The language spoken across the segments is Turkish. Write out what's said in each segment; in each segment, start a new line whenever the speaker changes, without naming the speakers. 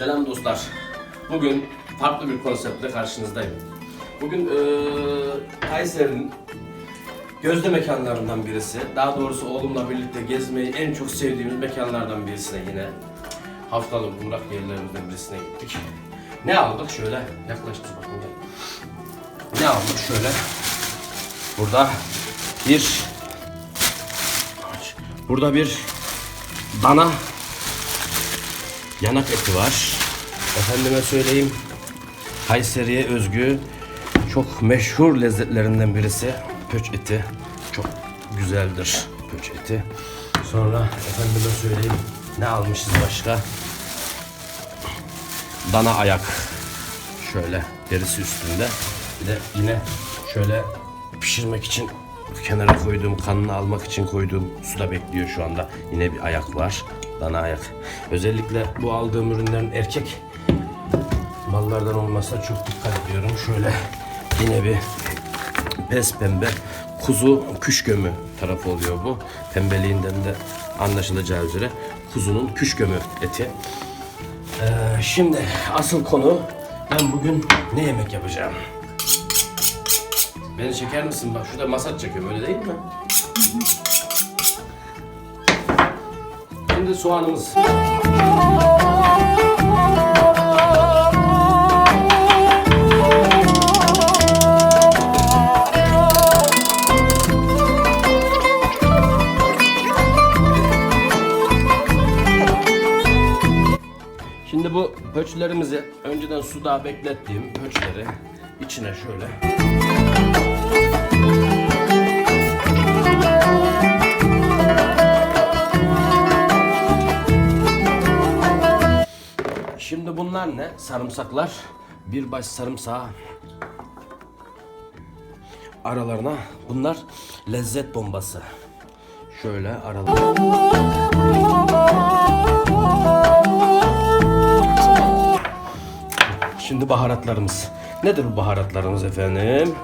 Selam dostlar. Bugün farklı bir konseptle karşınızdayım. Bugün eee Kayseri'nin gözde mekanlarından birisi. Daha doğrusu oğlumla birlikte gezmeyi en çok sevdiğimiz mekanlardan birisine yine. Haftalık uğrak yerlerimizden birisine gittik. Ne aldık? Şöyle yaklaştır bakın gel. Ne aldık? Şöyle. Burada bir Burada bir dana yanak eti var. Efendime söyleyeyim Kayseri'ye özgü çok meşhur lezzetlerinden birisi pöç eti. Çok güzeldir pöç eti. Sonra efendime söyleyeyim ne almışız başka? Dana ayak. Şöyle derisi üstünde. Bir de yine şöyle pişirmek için kenara koyduğum, kanını almak için koyduğum suda bekliyor şu anda. Yine bir ayak var. Dana ayak. Özellikle bu aldığım ürünlerin erkek mallardan olmasına çok dikkat ediyorum. Şöyle yine bir pes pembe kuzu küş gömü tarafı oluyor bu. Pembeliğinden de anlaşılacağı üzere kuzunun küş gömü eti. Ee, şimdi asıl konu ben bugün ne yemek yapacağım? Beni çeker misin? Bak şurada masaj çekiyorum öyle değil mi? Şimdi soğanımız. Şimdi bu pöçlerimizi önceden suda beklettiğim pöçleri içine şöyle bunlar ne? Sarımsaklar. Bir baş sarımsağı aralarına bunlar lezzet bombası. Şöyle aralarına. Şimdi baharatlarımız. Nedir bu baharatlarımız efendim?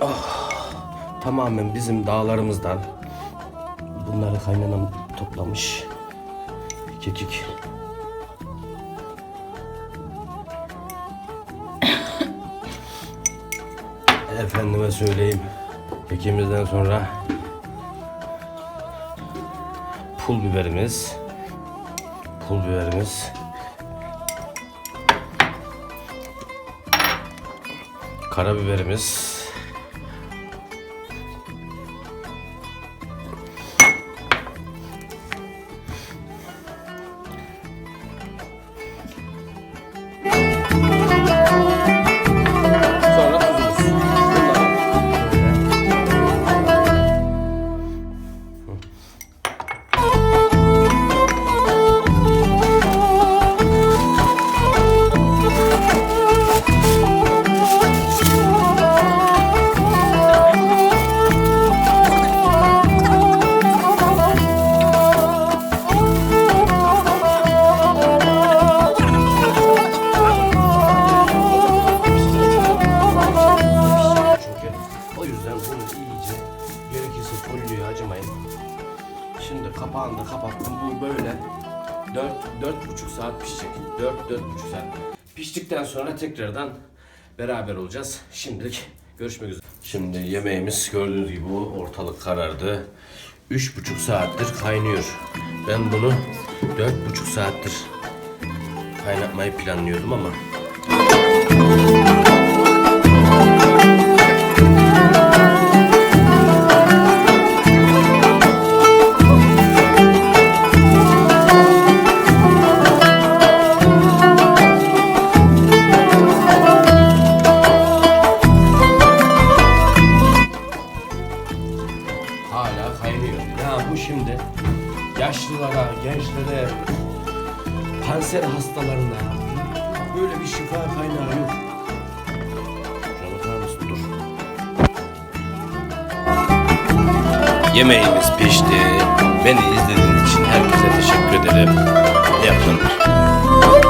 Ah, tamamen bizim dağlarımızdan. Bunları kaynanam toplamış. Kekik. Efendime söyleyeyim. Kekimizden sonra pul biberimiz. Pul biberimiz. Karabiberimiz. 4 4,5 saat pişecek. 4 4,5 saat. Piştikten sonra tekrardan beraber olacağız. Şimdilik görüşmek üzere. Şimdi yemeğimiz gördüğünüz gibi ortalık karardı. 3,5 saattir kaynıyor. Ben bunu 4,5 saattir kaynatmayı planlıyordum ama şimdi yaşlılara, gençlere, kanser hastalarına böyle bir şifa kaynağı yok. Yemeğimiz pişti. Beni izlediğiniz için herkese teşekkür ederim. İyi akşamlar.